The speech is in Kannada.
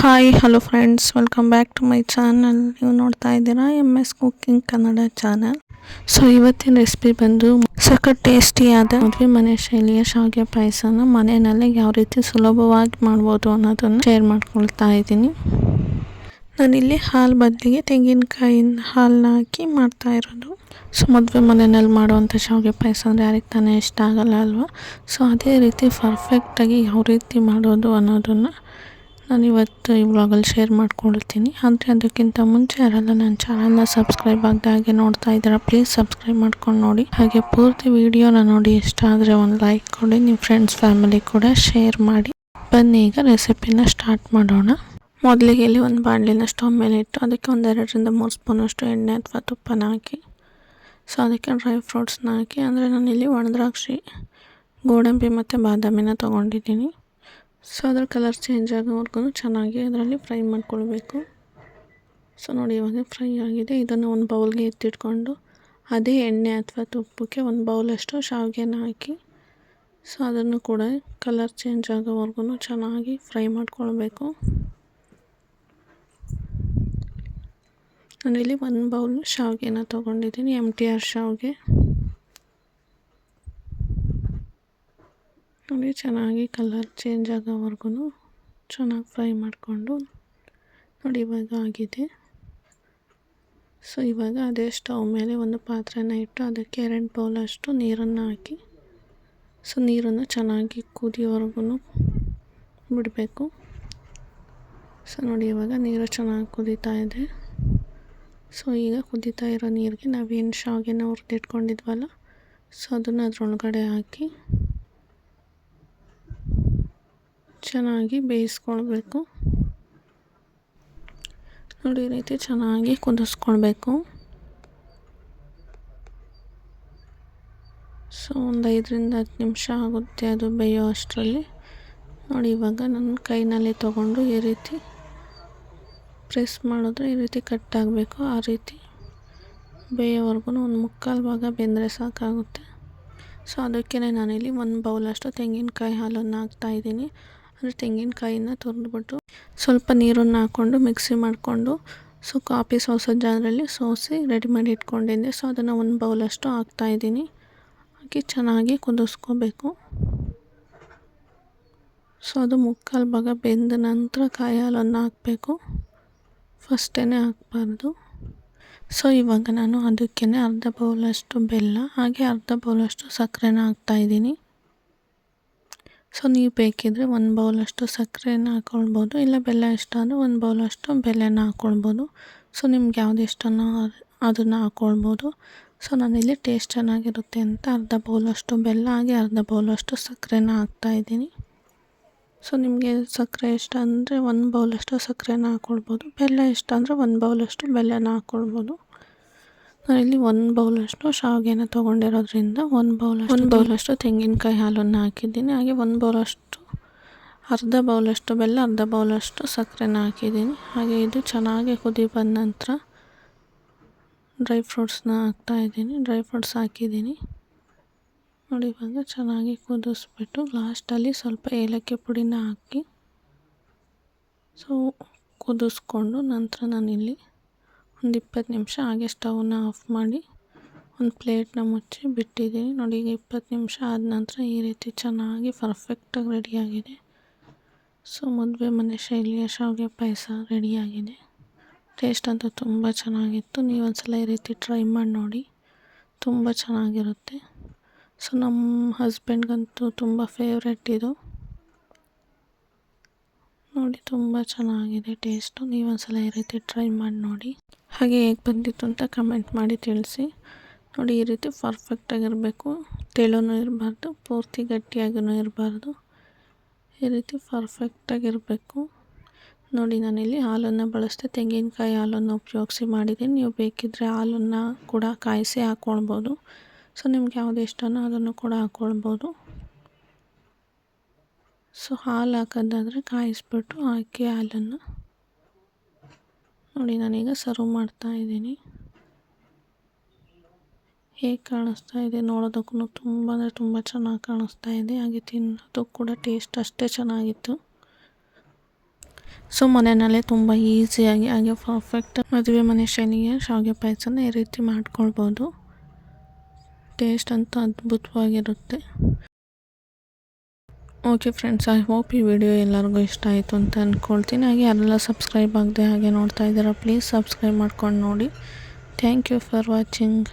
Hi hello friends welcome back to my channel ನೀವು ನೋಡ್ತಾ ಇದ್ದೀರಾ M S cooking Kannada channel so ಇವತ್ತಿನ ರೆಸಿಪಿ ಬಂದು ಸಖತ್ ಟೇಸ್ಟಿಯಾದ ಮದುವೆ ಮನೆ ಶೈಲಿಯ ಶಾವಿಗೆ ಪಾಯಸನ ಮನೆಯಲ್ಲೇ ಯಾವ ರೀತಿ ಸುಲಭವಾಗಿ ಮಾಡ್ಬೋದು ಅನ್ನೋದನ್ನು ಶೇರ್ ಮಾಡ್ಕೊಳ್ತಾ ಇದ್ದೀನಿ. ನಾನಿಲ್ಲಿ ಹಾಲು ಬದಲಿಗೆ ತೆಂಗಿನಕಾಯಿನ ಹಾಲನ್ನ ಹಾಕಿ ಮಾಡ್ತಾ ಇರೋದು. ಸೊ ಮದುವೆ ಮನೆಯಲ್ಲಿ ಮಾಡುವಂಥ ಶಾವಿಗೆ ಪಾಯಸ ಅಂದರೆ ಯಾರಿಗೆ ತಾನೇ ಇಷ್ಟ ಆಗಲ್ಲ ಅಲ್ವಾ? ಸೊ ಅದೇ ರೀತಿ ಪರ್ಫೆಕ್ಟಾಗಿ ಯಾವ ರೀತಿ ಮಾಡೋದು ಅನ್ನೋದನ್ನು ನಾನು ಇವತ್ತು ಈ ವ್ಲಾಗಲ್ಲಿ ಶೇರ್ ಮಾಡ್ಕೊಳ್ತೀನಿ ಆದರೆ ಅದಕ್ಕಿಂತ ಮುಂಚೆ ಯಾರೆಲ್ಲ ನನ್ನ ಚಾನಲ್ನ ಸಬ್ಸ್ಕ್ರೈಬ್ ಆಗದೆ ಹಾಗೆ ನೋಡ್ತಾ ಇದ್ದೀರಾ ಪ್ಲೀಸ್ ಸಬ್ಸ್ಕ್ರೈಬ್ ಮಾಡ್ಕೊಂಡು ನೋಡಿ. ಹಾಗೆ ಪೂರ್ತಿ ವಿಡಿಯೋನ ನೋಡಿ, ಇಷ್ಟ ಆದರೆ ಒಂದು ಲೈಕ್ ಕೊಡಿ ನಿಮ್ಮ ಫ್ರೆಂಡ್ಸ್ ಫ್ಯಾಮಿಲಿ ಕೂಡ ಶೇರ್ ಮಾಡಿ. ಬನ್ನಿ, ಈಗ ರೆಸಿಪಿನ ಸ್ಟಾರ್ಟ್ ಮಾಡೋಣ. ಮೊದಲಿಗೆ ಇಲ್ಲಿ ಒಂದು ಬಾಣಲಿನ ಸ್ಟವ್ ಮೇಲೆ ಇಟ್ಟು, ಅದಕ್ಕೆ ಒಂದು ಎರಡರಿಂದ ಮೂರು ಸ್ಪೂನಷ್ಟು ಎಣ್ಣೆ ಅಥವಾ ತುಪ್ಪನ ಹಾಕಿ. ಸೊ ಅದಕ್ಕೆ ಡ್ರೈ ಫ್ರೂಟ್ಸ್ನ ಹಾಕಿ, ಅಂದರೆ ಇಲ್ಲಿ ಒಣದ್ರಾಕ್ಷಿ, ಗೋಡಂಬಿ ಮತ್ತು ಬಾದಾಮಿನ ತೊಗೊಂಡಿದ್ದೀನಿ. ಸೊ ಅದ್ರ ಕಲರ್ ಚೇಂಜ್ ಆಗೋವರೆಗೂ ಚೆನ್ನಾಗಿ ಅದರಲ್ಲಿ ಫ್ರೈ ಮಾಡ್ಕೊಳ್ಬೇಕು. ಸೊ ನೋಡಿ ಇವಾಗ ಫ್ರೈ ಆಗಿದೆ. ಇದನ್ನು ಒಂದು ಬೌಲ್ಗೆ ಎತ್ತಿಟ್ಕೊಂಡು ಅದೇ ಎಣ್ಣೆ ಅಥವಾ ತುಪ್ಪಕ್ಕೆ ಒಂದು ಬೌಲಷ್ಟು ಶಾವಿಗೆನ ಹಾಕಿ ಸೊ ಅದನ್ನು ಕೂಡ ಕಲರ್ ಚೇಂಜ್ ಆಗೋವರೆಗೂ ಚೆನ್ನಾಗಿ ಫ್ರೈ ಮಾಡ್ಕೊಳ್ಬೇಕು. ನಾನಿಲ್ಲಿ ಒಂದು ಬೌಲ್ ಶಾವಿಗೆನ ತೊಗೊಂಡಿದ್ದೀನಿ ಎಂ ಟಿ ಆರ್ ಶಾವಿಗೆ. ನೋಡಿ, ಚೆನ್ನಾಗಿ ಕಲರ್ ಚೇಂಜ್ ಆಗೋವರೆಗೂ ಚೆನ್ನಾಗಿ ಫ್ರೈ ಮಾಡಿಕೊಂಡು ನೋಡಿ ಇವಾಗ ಆಗಿದೆ. ಸೊ ಇವಾಗ ಅದೇ ಸ್ಟವ್ ಮೇಲೆ ಒಂದು ಪಾತ್ರೆನ ಇಟ್ಟು ಅದಕ್ಕೆ ಎರಡು ಬೌಲಷ್ಟು ನೀರನ್ನು ಹಾಕಿ ಸೊ ನೀರನ್ನು ಚೆನ್ನಾಗಿ ಕುದಿಯೋವರೆಗೂ ಬಿಡಬೇಕು. ಸೊ ನೋಡಿ ಇವಾಗ ನೀರು ಚೆನ್ನಾಗಿ ಕುದೀತಾ ಇದೆ. ಸೊ ಈಗ ಕುದೀತಾ ಇರೋ ನೀರಿಗೆ ನಾವೇನು ಶಾವಿಗೆನ ಹುರಿದಿಟ್ಕೊಂಡಿದ್ವಲ್ಲ ಸೊ ಅದನ್ನು ಅದರೊಳಗಡೆ ಹಾಕಿ ಚೆನ್ನಾಗಿ ಬೇಯಿಸ್ಕೊಳ್ಬೇಕು. ನೋಡಿ, ಈ ರೀತಿ ಚೆನ್ನಾಗಿ ಕುದಿಸ್ಕೊಳ್ಬೇಕು. ಸೊ, ಒಂದು ಐದರಿಂದ ಹತ್ತು ನಿಮಿಷ ಆಗುತ್ತೆ ಅದು ಬೇಯೋ ಅಷ್ಟರಲ್ಲಿ. ನೋಡಿ, ಇವಾಗ ನನ್ನ ಕೈನಲ್ಲಿ ತೊಗೊಂಡು ಈ ರೀತಿ ಪ್ರೆಸ್ ಮಾಡಿದ್ರೆ ಈ ರೀತಿ ಕಟ್ ಆಗಬೇಕು. ಆ ರೀತಿ ಬೇಯೋವರೆಗೂ ಒಂದು ಮುಕ್ಕಾಲು ಭಾಗ ಬೆಂದರೆ ಸಾಕಾಗುತ್ತೆ. ಸೊ ಅದಕ್ಕೇ ನಾನಿಲ್ಲಿ ಒಂದು ಬೌಲಷ್ಟು ತೆಂಗಿನಕಾಯಿ ಹಾಲನ್ನು ಹಾಕ್ತಾಯಿದ್ದೀನಿ ಅಂದರೆ ತೆಂಗಿನಕಾಯಿನ ತುರಿದ್ಬಿಟ್ಟು ಸ್ವಲ್ಪ ನೀರನ್ನು ಹಾಕ್ಕೊಂಡು ಮಿಕ್ಸಿ ಮಾಡಿಕೊಂಡು, ಸೊ ಕಾಫಿ ಸೋಸೋ ಜಾಗದಲ್ಲಿ ಸೋಸಿ ರೆಡಿ ಮಾಡಿ ಇಟ್ಕೊಂಡಿದ್ದೆ. ಸೊ ಅದನ್ನು ಒಂದು ಬೌಲಷ್ಟು ಹಾಕ್ತಾಯಿದ್ದೀನಿ ಹಾಕಿ ಚೆನ್ನಾಗಿ ಕುದಿಸ್ಕೋಬೇಕು. ಸೊ ಅದು ಮುಕ್ಕಾಲು ಭಾಗ ಬೆಂದ ನಂತರ ಕಾಯಿ ಹಾಲನ್ನು ಹಾಕಬೇಕು. ಫಸ್ಟೇ ಹಾಕಬಾರ್ದು. ಸೊ ಇವಾಗ ನಾನು ಅದಕ್ಕೆ ಅರ್ಧ ಬೌಲಷ್ಟು ಬೆಲ್ಲ, ಹಾಗೆ ಅರ್ಧ ಬೌಲಷ್ಟು ಸಕ್ಕರೆನ ಹಾಕ್ತಾಯಿದ್ದೀನಿ ಸೊ ನೀವು ಬೇಕಿದ್ದರೆ ಒಂದು ಬೌಲಷ್ಟು ಸಕ್ಕರೆನ ಹಾಕ್ಕೊಳ್ಬೋದು ಇಲ್ಲ ಬೆಲ್ಲ ಇಷ್ಟ ಅಂದರೆ ಒಂದು ಬೌಲಷ್ಟು ಬೆಲ್ಲನ ಹಾಕ್ಕೊಳ್ಬೋದು ಸೊ ನಿಮ್ಗೆ ಯಾವ್ದು ಇಷ್ಟನೋ ಅದನ್ನು ಹಾಕ್ಕೊಳ್ಬೋದು ಸೊ ನಾನಿಲ್ಲಿ ಟೇಸ್ಟ್ ಚೆನ್ನಾಗಿರುತ್ತೆ ಅಂತ ಅರ್ಧ ಬೌಲಷ್ಟು ಬೆಲ್ಲ ಹಾಗೆ ಅರ್ಧ ಬೌಲಷ್ಟು ಸಕ್ಕರೆನ ಹಾಕ್ತಾಯಿದ್ದೀನಿ ಸೊ ನಿಮಗೆ ಸಕ್ಕರೆ ಇಷ್ಟ ಅಂದರೆ ಒಂದು ಬೌಲಷ್ಟು ಸಕ್ಕರೆನ ಹಾಕ್ಕೊಳ್ಬೋದು ಬೆಲ್ಲ ಇಷ್ಟ ಅಂದರೆ ಒಂದು ಬೌಲಷ್ಟು ಬೆಲ್ಲನ ಹಾಕ್ಕೊಳ್ಬೋದು ನಾನಿಲ್ಲಿ ಒಂದು ಬೌಲಷ್ಟು ಶಾವಿಗೆನ ತೊಗೊಂಡಿರೋದ್ರಿಂದ ಒಂದು ಬೌಲ್ ಒಂದು ಬೌಲಷ್ಟು ತೆಂಗಿನಕಾಯಿ ಹಾಲನ್ನು ಹಾಕಿದ್ದೀನಿ. ಹಾಗೆ ಒಂದು ಬೌಲಷ್ಟು ಅರ್ಧ ಬೌಲಷ್ಟು ಬೆಲ್ಲ ಅರ್ಧ ಬೌಲಷ್ಟು ಸಕ್ಕರೆನ ಹಾಕಿದ್ದೀನಿ. ಹಾಗೆ ಇದು ಚೆನ್ನಾಗಿ ಕುದಿ ಬಂದ ನಂತರ ಡ್ರೈ ಫ್ರೂಟ್ಸ್ನ ಹಾಕ್ತಾಯಿದ್ದೀನಿ ಡ್ರೈ ಫ್ರೂಟ್ಸ್ ಹಾಕಿದ್ದೀನಿ. ನೋಡಿ ಇವಾಗ ಚೆನ್ನಾಗಿ ಕುದಿಸ್ಬಿಟ್ಟು ಲಾಸ್ಟಲ್ಲಿ ಸ್ವಲ್ಪ ಏಲಕ್ಕಿ ಪುಡಿನ ಹಾಕಿ ಸೊ ಕುದಿಸ್ಕೊಂಡು ನಂತರ ನಾನಿಲ್ಲಿ ಒಂದು ಇಪ್ಪತ್ತು ನಿಮಿಷ ಹಾಗೆ ಸ್ಟವ್ನ ಆಫ್ ಮಾಡಿ ಒಂದು ಪ್ಲೇಟ್ನ ಮುಚ್ಚಿ ಬಿಟ್ಟಿದ್ದೀನಿ ನೋಡಿ, ಈಗ ಇಪ್ಪತ್ತು ನಿಮಿಷ ಆದ ನಂತರ ಈ ರೀತಿ ಚೆನ್ನಾಗಿ ಪರ್ಫೆಕ್ಟಾಗಿ ರೆಡಿಯಾಗಿದೆ. ಸೊ, ಮದುವೆ ಮನೆ ಶೈಲಿಯ ಶಾವಿಗೆ ಪಾಯಸ ರೆಡಿಯಾಗಿದೆ. ಟೇಸ್ಟ್ ಅಂತೂ ತುಂಬ ಚೆನ್ನಾಗಿತ್ತು. ನೀವು ಒಂದ್ಸಲ ಈ ರೀತಿ ಟ್ರೈ ಮಾಡಿ ನೋಡಿ. ತುಂಬ ಚೆನ್ನಾಗಿರುತ್ತೆ. ಸೊ, ನಮ್ಮ ಹಸ್ಬೆಂಡ್ಗಂತೂ ತುಂಬ ಫೇವ್ರೆಟ್ ಇದು. ನೋಡಿ, ತುಂಬ ಚೆನ್ನಾಗಿದೆ ಟೇಸ್ಟು. ನೀವು ಒಂದ್ಸಲ ಈ ರೀತಿ ಟ್ರೈ ಮಾಡಿ ನೋಡಿ. ಹಾಗೆ ಹೇಗೆ ಬಂದಿತ್ತು ಅಂತ ಕಮೆಂಟ್ ಮಾಡಿ ತಿಳಿಸಿ. ನೋಡಿ, ಈ ರೀತಿ ಪರ್ಫೆಕ್ಟಾಗಿರಬೇಕು ತೆಳುನೂ ಇರಬಾರ್ದು, ಪೂರ್ತಿ ಗಟ್ಟಿಯಾಗೂ ಇರಬಾರ್ದು. ಈ ರೀತಿ ಪರ್ಫೆಕ್ಟಾಗಿರಬೇಕು ನೋಡಿ, ನಾನಿಲ್ಲಿ ಹಾಲನ್ನು ಬಳಸಿದೆ, ತೆಂಗಿನಕಾಯಿ ಹಾಲನ್ನು ಉಪಯೋಗಿಸಿ ಮಾಡಿದ್ದೀನಿ. ನೀವು ಬೇಕಿದ್ದರೆ ಹಾಲನ್ನು ಕೂಡ ಕಾಯಿಸಿ ಹಾಕ್ಕೊಳ್ಬೋದು ಸೊ, ನಿಮ್ಗೆ ಯಾವುದು ಇಷ್ಟನೋ ಅದನ್ನು ಕೂಡ ಹಾಕ್ಕೊಳ್ಬೋದು ಸೊ, ಹಾಲು ಹಾಕೋದಾದರೆ ಕಾಯಿಸ್ಬಿಟ್ಟು ಹಾಕಿ ಹಾಲನ್ನು ನೋಡಿ, ನಾನೀಗ ಸರ್ವ್ ಮಾಡ್ತಾ ಇದ್ದೀನಿ. ಹೇಗೆ ಕಾಣಿಸ್ತಾ ಇದೆ ನೋಡೋದಕ್ಕೂ ತುಂಬ ಅಂದರೆ ತುಂಬ ಚೆನ್ನಾಗಿ ಕಾಣಿಸ್ತಾ ಇದೆ. ಹಾಗೆ ತಿನ್ನೋದು ಕೂಡ ಟೇಸ್ಟ್ ಅಷ್ಟೇ ಚೆನ್ನಾಗಿತ್ತು. ಸೊ ಮನೆಯಲ್ಲೇ ತುಂಬ ಈಸಿಯಾಗಿ ಹಾಗೆ ಪರ್ಫೆಕ್ಟ್ ಮದುವೆ ಮನೆ ಶೈಲಿಗೆ ಶಾವಿಗೆ ಪಾಯಸನ ಈ ರೀತಿ ಮಾಡ್ಕೊಳ್ಬೋದು. ಟೇಸ್ಟ್ ಅಂತೂ ಅದ್ಭುತವಾಗಿರುತ್ತೆ. ಓಕೆ ಫ್ರೆಂಡ್ಸ್ ಐ ಹೋಪ್ ಈ ವಿಡಿಯೋ ಎಲ್ಲರಿಗೂ ಇಷ್ಟ ಆಯಿತು ಅಂತ ಅಂದ್ಕೊಳ್ತೀನಿ ಹಾಗೆ ಯಾರೆಲ್ಲ ಸಬ್ಸ್ಕ್ರೈಬ್ ಆಗದೆ ಹಾಗೆ ನೋಡ್ತಾ ಇದ್ದೀರಾ ಪ್ಲೀಸ್ ಸಬ್ಸ್ಕ್ರೈಬ್ ಮಾಡ್ಕೊಂಡು ನೋಡಿ. Thank you for watching